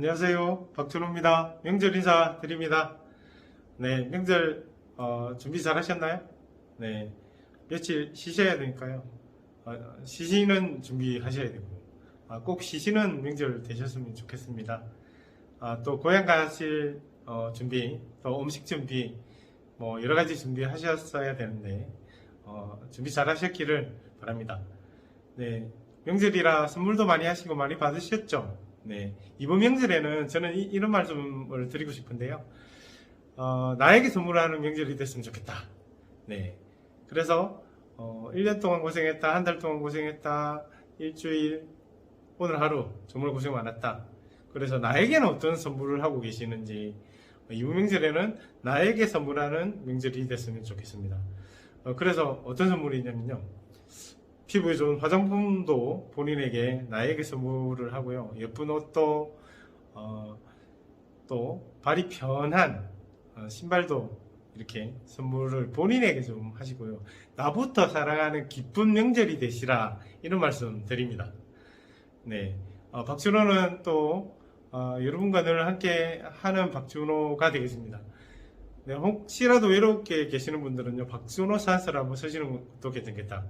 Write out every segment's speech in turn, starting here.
안녕하세요. 박준호입니다. 명절 인사 드립니다. 네, 명절 어, 준비 잘 하셨나요? 네, 며칠 쉬셔야 되니까요. 어, 쉬시는 준비하셔야 되고, 아, 꼭 쉬시는 명절 되셨으면 좋겠습니다. 아, 또 고향 가실 어, 준비, 또 음식 준비, 뭐 여러 가지 준비하셨어야 되는데 어, 준비 잘 하셨기를 바랍니다. 네, 명절이라 선물도 많이 하시고 많이 받으셨죠? 네, 이번 명절에는 저는 이, 런 말씀을 드리고 싶은데요. 어, 나에게 선물하는 명절이 됐으면 좋겠다. 네, 그래서 어, 1년 동안 고생했다, 한 달 동안 고생했다, 일주일, 오늘 하루 정말 고생 많았다. 그래서 나에게는 어떤 선물을 하고 계시는지 이번 명절에는 나에게 선물하는 명절이 됐으면 좋겠습니다. 어, 그래서 어떤 선물이냐면요. 피부에 좋은 화장품도 본인에게 나에게 선물을 하고요. 예쁜 옷도 어, 또 발이 편한 어, 신발도 이렇게 선물을 본인에게 좀 하시고요. 나부터 사랑하는 기쁜 명절이 되시라 이런 말씀 드립니다. 네, 어, 박준호는 또 어, 여러분과 늘 함께 하는 박준호가 되겠습니다. 네, 혹시라도 외롭게 계시는 분들은요, 박준호 산서를 한번 쓰시는 것도 괜찮겠다.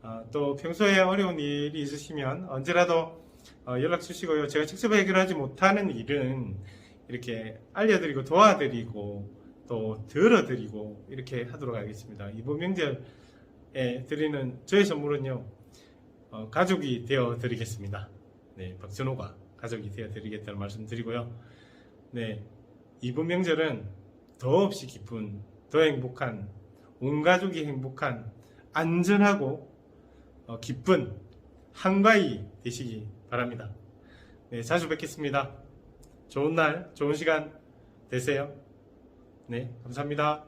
아, 또 평소에 어려운 일이 있으시면 언제라도 어, 연락 주시고요. 제가 직접 해결하지 못하는 일은 이렇게 알려드리고 도와드리고 또 들어드리고 이렇게 하도록 하겠습니다. 이번 명절에 드리는 저의 선물은요, 어, 가족이 되어 드리겠습니다. 네, 박준호가 가족이 되어 드리겠다는 말씀 드리고요. 네, 이번 명절은 더없이 기쁜, 더 행복한, 온 가족이 행복한, 안전하고 어, 기쁜 한가위 되시기 바랍니다. 네, 자주 뵙겠습니다. 좋은 날, 좋은 시간 되세요. 네, 감사합니다.